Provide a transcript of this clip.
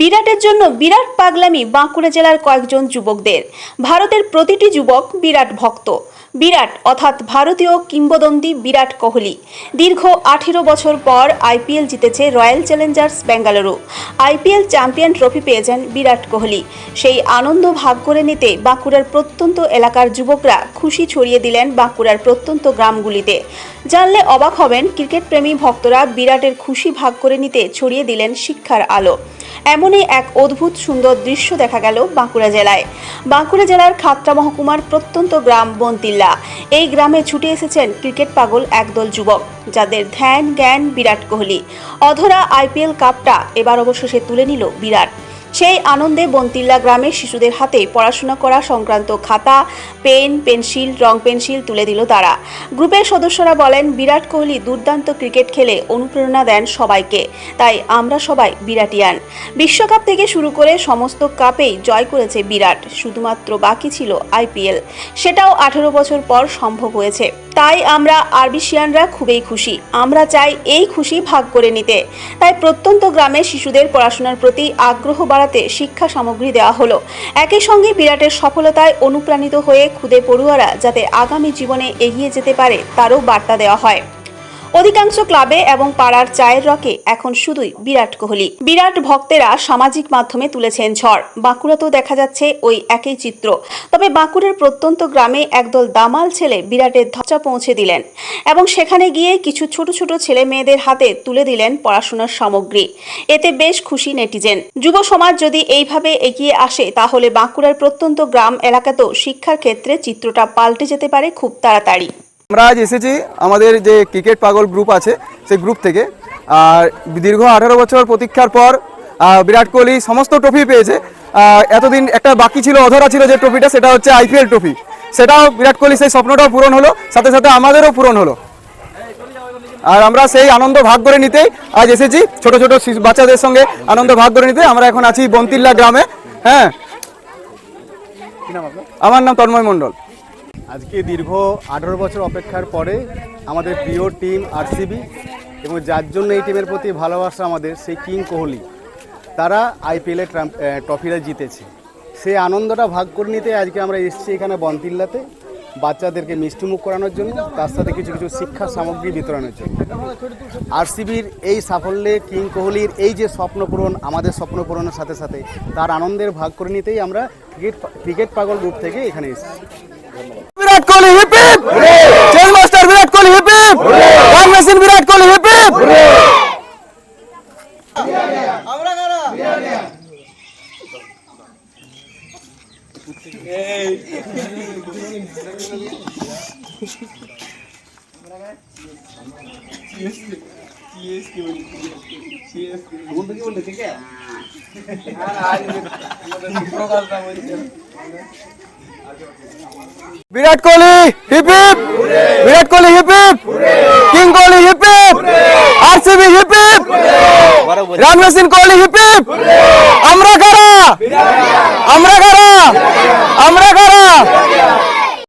বিরাটের জন্য বিরাট পাগলামি বাঁকুড়া জেলার কয়েকজন যুবকদের। ভারতের প্রতিটি যুবক বিরাট ভক্ত। বিরাট, অর্থাৎ ভারতীয় কিংবদন্তি বিরাট কোহলি। দীর্ঘ আঠেরো বছর পর আইপিএল জিতেছে royal challengers Bengaluru IPL champion trophy পেয়েছেন বিরাট কোহলি। সেই আনন্দ ভাগ করে নিতে বাঁকুড়ার প্রত্যন্ত এলাকার যুবকরা খুশি ছড়িয়ে দিলেন বাঁকুড়ার প্রত্যন্ত গ্রামগুলিতে। জানলে অবাক হবেন ক্রিকেট প্রেমী ভক্তরা বিরাটের খুশি ভাগ করে নিতে ছড়িয়ে দিলেন শিক্ষার আলো। এমনই এক অদ্ভুত সুন্দর দৃশ্য দেখা গেল বাঁকুড়া জেলায়। বাঁকুড়া জেলার খাতড়া মহকুমার প্রত্যন্ত গ্রাম বন্তিল্লা। এই গ্রামে ছুটে এসেছেন ক্রিকেট পাগল একদল যুবক, যাদের ধ্যান, জ্ঞান, বিরাট কোহলি। অধরা আইপিএল কাপটা এবার অবশ্য সে তুলে নিল বিরাট। সেই আনন্দে বন্তিল্লা গ্রামের শিশুদের হাতে পড়াশোনা করা সংক্রান্ত খাতা, পেন, পেন্সিল, রং পেন্সিল তুলে দিল তারা। গ্রুপের সদস্যরা বলেন, বিরাট কোহলি দুর্দান্ত ক্রিকেট খেলে অনুপ্রেরণা দেন সবাইকে। তাই আমরা সবাই বিরাটিয়ান। বিশ্বকাপ থেকে শুরু করে সমস্ত কাপেই জয় করেছে বিরাট, শুধুমাত্র বাকি ছিল আইপিএল। সেটাও আঠেরো বছর পর সম্ভব হয়েছে। তাই আমরা আরবিশিয়ানরা খুবই খুশি। আমরা চাই এই খুশি ভাগ করে নিতে। তাই প্রত্যন্ত গ্রামে শিশুদের পড়াশোনার প্রতি আগ্রহ বাড়াতে শিক্ষা সামগ্রী দেওয়া হলো। একই সঙ্গে বিরাটের সফলতায় অনুপ্রাণিত হয়ে খুদে পড়ুয়ারা যাতে আগামী জীবনে এগিয়ে যেতে পারে, তারও বার্তা দেওয়া হয়। অধিকাংশ ক্লাবে এবং পাড়ার চায়ের রকে এখন শুধুই বিরাট কোহলি। বিরাট ভক্তেরা সামাজিক মাধ্যমে তুলেছেন ঝড়। বাঁকুড়াতেও দেখা যাচ্ছে ওই একই চিত্র। তবে বাঁকুড়ার প্রত্যন্ত গ্রামে একদল দামাল ছেলে বিরাটের ধ্বজা পৌঁছে দিলেন এবং সেখানে গিয়ে কিছু ছোট ছোট ছেলে মেয়েদের হাতে তুলে দিলেন পড়াশোনার সামগ্রী। এতে বেশ খুশি নেটিজেন। যুব সমাজ যদি এইভাবে এগিয়ে আসে, তাহলে বাঁকুড়ার প্রত্যন্ত গ্রাম এলাকাতেও শিক্ষার ক্ষেত্রে চিত্রটা পাল্টে যেতে পারে খুব তাড়াতাড়ি। আমরা আজ এসেছি আমাদের যে ক্রিকেট পাগল গ্রুপ আছে, সেই গ্রুপ থেকে। আর দীর্ঘ আঠারো বছর প্রতীক্ষার পর বিরাট কোহলি সমস্ত ট্রফি পেয়েছে। এতদিন একটা বাকি ছিল, অধরা ছিল যে ট্রফিটা, সেটা হচ্ছে আইপিএল ট্রফি। সেটাও বিরাট কোহলি সেই স্বপ্নটাও পূরণ হলো, সাথে সাথে আমাদেরও পূরণ হলো। আর আমরা সেই আনন্দ ভাগ করে নিতেই আজ এসেছি, ছোট ছোট বাচ্চাদের সঙ্গে আনন্দ ভাগ করে নিতে আমরা এখন আছি বন্তিল্লা গ্রামে। হ্যাঁ। আমার নাম তন্ময় মণ্ডল। আজকে দীর্ঘ আঠারো বছর অপেক্ষার পরে আমাদের প্রিয় টিম আরসিবি এবং যার জন্য এই টিমের প্রতি ভালোবাসা আমাদের, সেই কিং কোহলি। তারা আইপিএলে ট্রফিটা জিতেছে। সেই আনন্দটা ভাগ করে নিতে আজকে আমরা এসেছি এখানে বনতিল্লাতে বাচ্চাদেরকে মিষ্টিমুখ করানোর জন্য, তার সাথে কিছু কিছু শিক্ষা সামগ্রী বিতরণের জন্য। আরসিবির এই সাফল্যে কিং কোহলির এই যে স্বপ্ন পূরণ, আমাদের স্বপ্ন পূরণের সাথে সাথে তার আনন্দের ভাগ করে নিতেই আমরা ক্রিকেট ক্রিকেট পাগল গ্রুপ থেকে এখানে এসেছি। Virat Kohli hip hip chase master Virat Kohli hip hip run machine Virat Kohli hip hip আমরা কারা Virat Kohli hip hip Virat Kohli hip hip king Kohli hip hip RCB hip hip run machine Kohli hip hip আমরা কারা আমরা কারা আমরা কারা